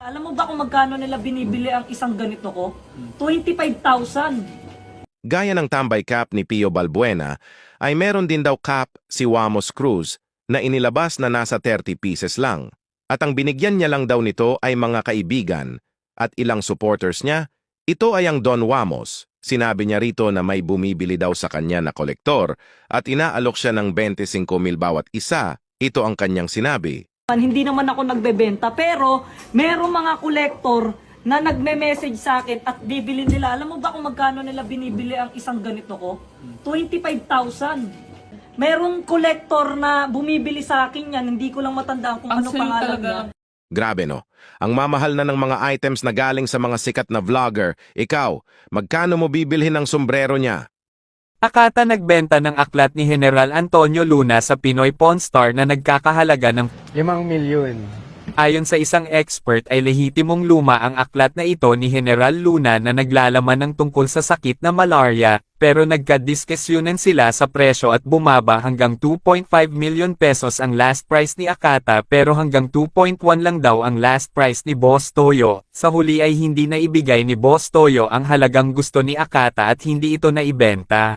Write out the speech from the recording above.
Alam mo ba kung magkano nila binibili ang isang ganito ko? 25,000. Gaya ng tambay cap ni Pio Balbuena, ay meron din daw cap si Wamos Cruz na inilabas na nasa 30 pieces lang. At ang binigyan niya lang daw nito ay mga kaibigan at ilang supporters niya. Ito ay ang Don Wamos. Sinabi niya rito na may bumibili daw sa kanya na kolektor at inaalok siya ng 25 mil bawat isa. Ito ang kanyang sinabi. Hindi naman ako nagbebenta pero merong mga kolektor na nagme-message sa akin at bibili nila. Alam mo ba kung magkano nila binibili ang isang ganito ko? 25,000. Merong kolektor na bumibili sa akin yan. Hindi ko lang matandaan kung Ang ano sale pangalan talaga. niya. Grabe no. Ang mamahal na ng mga items na galing sa mga sikat na vlogger. Ikaw, magkano mo bibilhin ang sombrero niya? Akata nagbenta ng aklat ni General Antonio Luna sa Pinoy Pawn Star na nagkakahalaga ng Limang milyon. Ayon sa isang expert ay lehitimong luma ang aklat na ito ni General Luna na naglalaman ng tungkol sa sakit na malaria, pero nagkadiskusyonan sila sa presyo at bumaba hanggang 2.5 million pesos ang last price ni Akata pero hanggang 2.1 lang daw ang last price ni Boss Toyo. Sa huli ay hindi na ibigay ni Boss Toyo ang halagang gusto ni Akata at hindi ito naibenta.